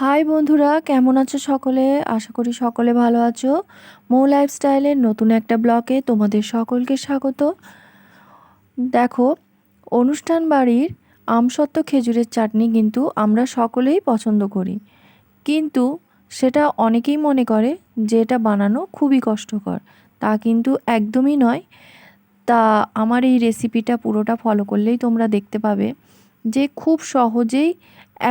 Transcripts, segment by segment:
High বন্ধুরা। কেমন আছো সকলে? আশা করি সকলে ভালো আছো। মৌ লাইফস্টাইলের নতুন একটা ব্লগে তোমাদের সকলকে স্বাগত। দেখো, অনুষ্ঠান বাড়ির আমসত্ত্ব খেজুরের চাটনি কিন্তু আমরা সকলেই পছন্দ করি। কিন্তু সেটা অনেকেই মনে করে যে এটা বানানো খুবই কষ্টকর। তা কিন্তু একদমই নয়। তা আমার এই রেসিপিটা পুরোটা ফলো করলেই তোমরা দেখতে পাবে। যে খুব সহজেই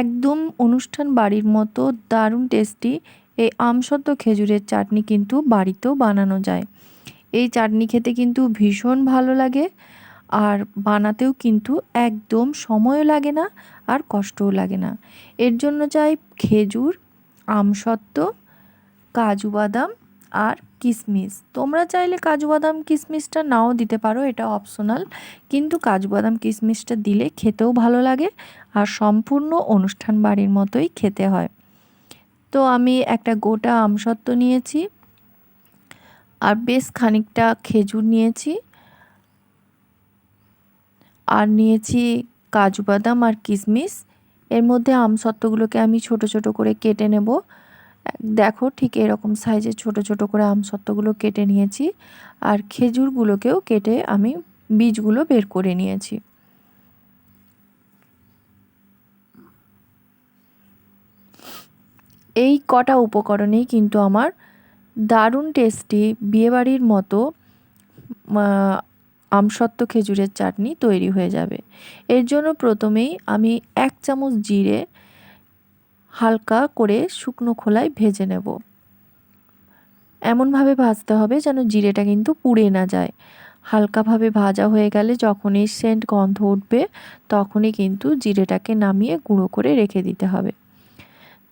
একদম অনুষ্ঠান বাড়ির মতো দারুণ টেস্টি এই আমসত্ত্ব খেজুরের চাটনি কিন্তু বাড়িতেও বানানো যায়। এই চাটনি খেতে কিন্তু ভীষণ ভালো লাগে আর বানাতেও কিন্তু একদম সময়ও লাগে না আর কষ্টও লাগে না। এর জন্য চাই খেজুর, আমসত্ত্ব, কাজু বাদাম আর কিশমিশ তোমরা চাইলে কাজু বাদাম কিশমিশটা নাও দিতে পারো, এটা অপশনাল। কিন্তু কাজু বাদাম কিশমিশটা দিলে খেতেও ভালো লাগে আর সম্পূর্ণ অনুষ্ঠান বাড়ির মতোই খেতে হয়। তো আমি একটা গোটা আমসত্ত্ব নিয়েছি আর বেশ খানিকটা খেজুর নিয়েছি আর নিয়েছি কাজু বাদাম আর কিশমিশ এর মধ্যে আমসত্ত্বগুলোকে আমি ছোট ছোট করে কেটে নেব। দেখো ঠিক এরকম সাইজের ছোট ছোট করে আমসত্ত্বগুলো কেটে নিয়েছি আর খেজুরগুলোকেও কেটে আমি বীজগুলো বের করে নিয়েছি। এই কটা উপকরণেই কিন্তু আমার দারুণ টেস্টি বিয়েবাড়ির মতো আমসত্ত্ব খেজুরের চাটনি তৈরি হয়ে যাবে। এর জন্য প্রথমেই আমি এক চামচ জিরে হালকা করে শুকনো খোলায় ভেজে নেব। এমনভাবে ভাজতে হবে যেন জিরেটা কিন্তু পুড়ে না যায়। হালকাভাবে ভাজা হয়ে গেলে যখনই সেন্ট গন্ধ উঠবে, তখনই কিন্তু জিরেটাকে নামিয়ে গুঁড়ো করে রেখে দিতে হবে।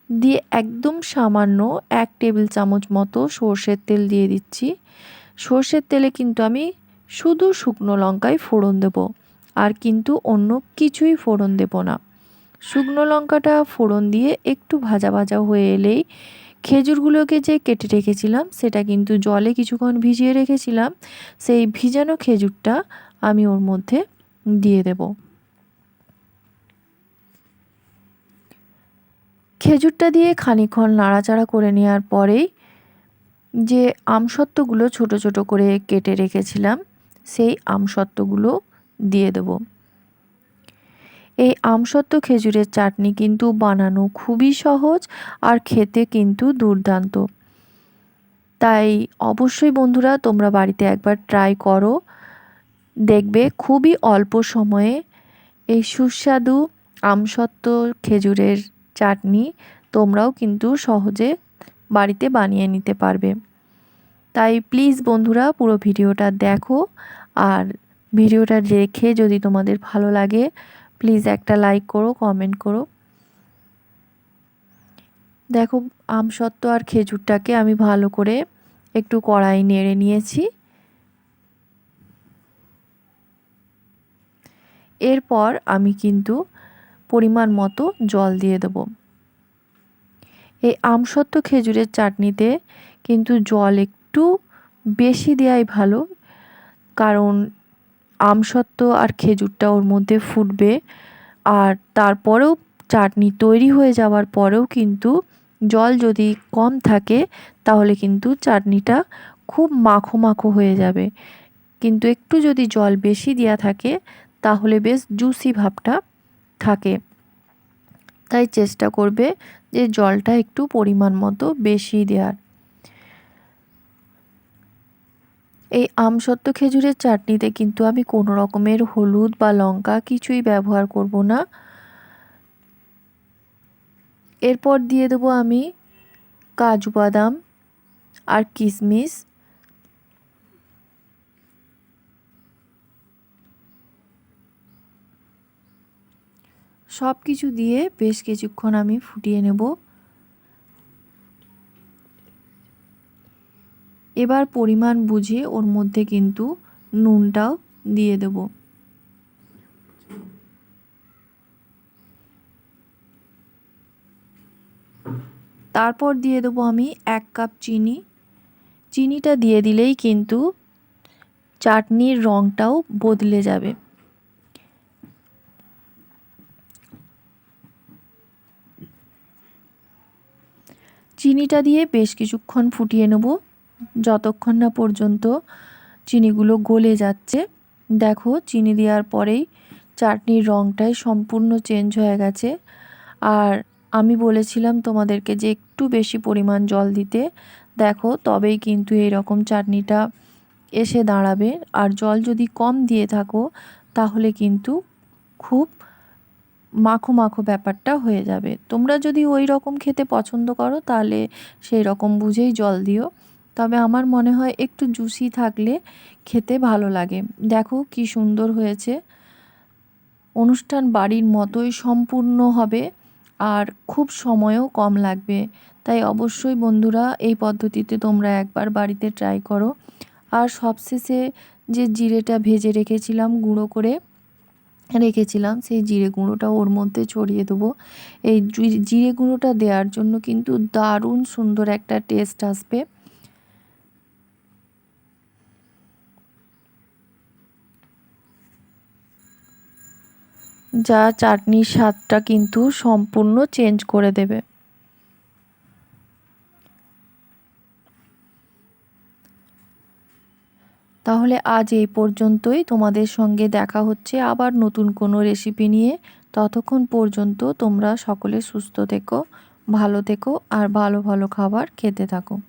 দিয়ে একদম সামান্য এক টেবিল চামচ মতো সর্ষের তেল দিয়ে দিচ্ছি। সর্ষের তেলে কিন্তু আমি শুধু শুকনো লঙ্কায় ফোড়ন দেব, আর কিন্তু অন্য কিছুই ফোড়ন দেব না। শুকনো লঙ্কাটা ফোড়ন দিয়ে একটু ভাজা ভাজা হয়ে এলেই খেজুরগুলোকে যে কেটে রেখেছিলাম, সেটা কিন্তু জলে কিছুক্ষণ ভিজিয়ে রেখেছিলাম, সেই ভিজানো খেজুরটা আমি ওর মধ্যে দিয়ে দেব। খেজুরটা দিয়ে খানিক্ষণ নাড়াচাড়া করে নেওয়ার পরেই যে আমসত্ত্বগুলো ছোট ছোট করে কেটে রেখেছিলাম, সেই আমসত্ত্বগুলো দিয়ে দেবো। এই আমসত্ত্ব খেজুরের চাটনি কিন্তু বানানো খুবই সহজ আর খেতে কিন্তু দুর্দান্ত। তাই অবশ্যই বন্ধুরা তোমরা বাড়িতে একবার ট্রাই করো। দেখবে খুবই অল্প সময়ে এই সুস্বাদু আমসত্ত্ব খেজুরের চাটনি তোমরাও কিন্তু সহজে বাড়িতে বানিয়ে নিতে পারবে। তাই প্লিজ বন্ধুরা পুরো ভিডিওটা দেখো আর ভিডিওটা দেখে যদি তোমাদের ভালো লাগে প্লিজ একটা লাইক করো কমেন্ট করো। দেখো আমসত্ত্ব আর খেজুরটাকে আমি ভালো করে একটু কড়াই নেড়ে নিয়েছি। এরপর আমি কিন্তু পরিমাণ মতো জল দিয়ে দেব। এই আমসত্ত্ব খেজুরের চাটনিতে কিন্তু জল একটু বেশি দেওয়াই ভালো, কারণ আমসত্ত্ব আর খেজুরটা ওর মধ্যে ফুটবে। আর তারপরেও চাটনি তৈরি হয়ে যাওয়ার পরেও কিন্তু জল যদি কম থাকে, তাহলে কিন্তু চাটনিটা খুব মাখো মাখো হয়ে যাবে। কিন্তু একটু যদি জল বেশি দেওয়া থাকে, তাহলে বেশ জুসি ভাবটা থাকে। তাই চেষ্টা করবে যে জলটা একটু পরিমাণ মতো বেশি দেওয়ার এই আমসত্ত্ব খেজুরের চাটনিতে কিন্তু আমি কোনো রকমের হলুদ বা লঙ্কা কিছুই ব্যবহার করব না। এরপর দিয়ে দেবো আমি কাজু বাদাম আর কিশমিশ। সব কিছু দিয়ে বেশ কিছুক্ষণ আমি ফুটিয়ে নেব। এবার পরিমাণ বুঝে ওর মধ্যে কিন্তু নুনটাও দিয়ে দেব। তারপর দিয়ে দেবো আমি এক কাপ চিনি। চিনিটা দিয়ে দিলেই কিন্তু চাটনির রঙটাও বদলে যাবে। চিনিটা দিয়ে বেশ কিছুক্ষণ ফুটিয়ে নেব। যতক্ষণ না পর্যন্ত চিনিগুলো গলে যাচ্ছে, দেখো চিনি দেওয়ার পরেই চাটনির রঙটাই সম্পূর্ণ চেঞ্জ হয়ে গেছে। আর আমি বলেছিলাম তোমাদেরকে যে একটু বেশি পরিমাণ জল দিতে, দেখো তবেই কিন্তু এই রকম চাটনিটা এসে দাঁড়াবে। আর জল যদি কম দিয়ে থাকো, তাহলে কিন্তু খুব মাখো মাখো ব্যাপারটা হয়ে যাবে। তোমরা যদি ওই রকম খেতে পছন্দ করো, তাহলে সেই রকম বুঝেই জল দিও। তবে আমার মনে হয় একটু জুসি থাকলে খেতে ভালো লাগে। দেখো কি সুন্দর হয়েছে। অনুষ্ঠান বাড়ির মতোই সম্পূর্ণ হবে আর খুব সময়ও কম লাগবে। তাই অবশ্যই বন্ধুরা, এই পদ্ধতিতে তোমরা একবার বাড়িতে ট্রাই করো। আর সবশেষে যে জিরেটা ভেজে রেখেছিলাম, গুঁড়ো করে রেখেছিলাম, সেই জিরে গুঁড়োটা ওর মধ্যে ছড়িয়ে দেবো। এই জিরে গুঁড়োটা দেওয়ার জন্য কিন্তু দারুণ সুন্দর একটা টেস্ট আসবে। যা চাটনির স্বাদটা কিন্তু সম্পূর্ণ চেঞ্জ করে দেবে। তাহলে আজ এই পর্যন্তই। তোমাদের সঙ্গে দেখা হচ্ছে আবার নতুন কোনো রেসিপি নিয়ে। ততক্ষণ পর্যন্ত তোমরা সকলে সুস্থ থেকো, ভালো থেকো আর ভালো ভালো খাবার খেতে থাকো।